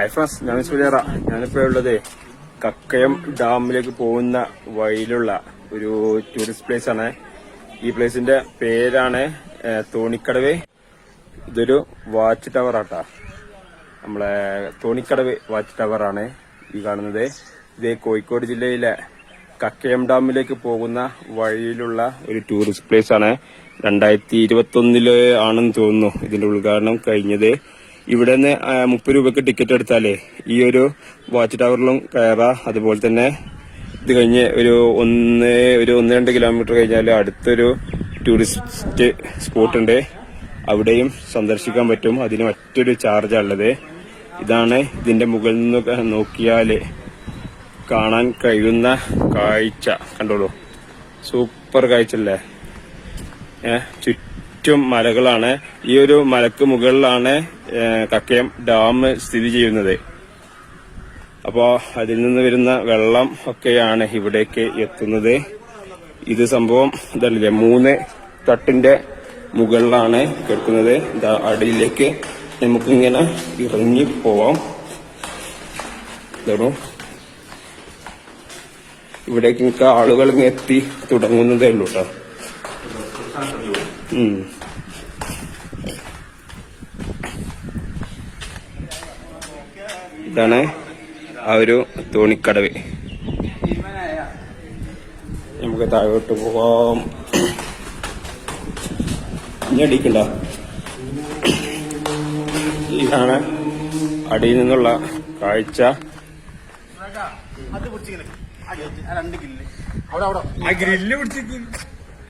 Hi friends ഞാൻ സുലേറ. ഞാനിപ്പോ ഉള്ളത് കക്കയം ഡാമിലേക്ക് പോകുന്ന വഴിയിലുള്ള ഒരു ടൂറിസ്റ്റ് പ്ലേസ് ആണ്. ഈ പ്ലേസിന്റെ പേരാണ് തോണിക്കടവ്. ഇതൊരു വാച്ച് ടവർ ആട്ടാ. നമ്മളെ തോണിക്കടവ് വാച്ച് ടവർ ആണ് ഈ കാണുന്നത്. ഇത് കോഴിക്കോട് ജില്ലയിലെ കക്കയം ഡാമിലേക്ക് പോകുന്ന വഴിയിലുള്ള ഒരു ടൂറിസ്റ്റ് പ്ലേസ് ആണ്. രണ്ടായിരത്തി ഇരുപത്തി ഒന്നിൽ ആണെന്ന് തോന്നുന്നു ഇതിന്റെ ഉദ്ഘാടനം കഴിഞ്ഞത്. ഇവിടെ നിന്ന് മുപ്പത് രൂപക്ക് ടിക്കറ്റ് എടുത്താലേ ഈ ഒരു വാച്ച് ടവറിലും കയറാം. അതുപോലെ തന്നെ ഇത് കഴിഞ്ഞ് ഒരു ഒന്ന് ഒരു ഒന്ന് രണ്ട് കിലോമീറ്റർ കഴിഞ്ഞാൽ അടുത്തൊരു ടൂറിസ്റ്റ് സ്പോട്ട് ഉണ്ട്. അവിടെയും സന്ദർശിക്കാൻ പറ്റും. അതിന് മറ്റൊരു ചാർജാണ് ഉള്ളത്. ഇതാണ് ഇതിന്റെ മുകളിൽ നിന്ന് നോക്കിയാൽ കാണാൻ കഴിയുന്ന കാഴ്ച. കണ്ടോളൂ. സൂപ്പർ കാഴ്ച അല്ലേ? ഏ, ചുറ്റും മലകളാണ്. ഈ ഒരു മലക്ക് മുകളിലാണ് കക്കയം ഡാം സ്ഥിതി ചെയ്യുന്നത്. അപ്പോൾ അതിൽ നിന്ന് വരുന്ന വെള്ളം ഒക്കെയാണ് ഇവിടേക്ക് എത്തുന്നത്. ഇത് സംഭവം ഇതല്ലേ മൂന്ന് തട്ടിന്റെ മുകളിലാണ് കേൾക്കുന്നത് അടിയിലേക്ക് നമുക്കിങ്ങനെ ഇറങ്ങി പോവാം. ഇതാണോ ഇവിടേക്ക് ആളുകൾ എത്തി തുടങ്ങുന്നതേ ഉള്ളൂ കേട്ടോ. ഇതാണ് ആ ഒരു തോണിക്കടവ്. നമുക്ക് താഴോട്ട് പോവാം. ഇനി അടിക്കണ്ട. ഇതാണ് അടിയിൽ നിന്നുള്ള കാഴ്ച. ആ ഗ്രില്ല് പിടിച്ചിട്ട്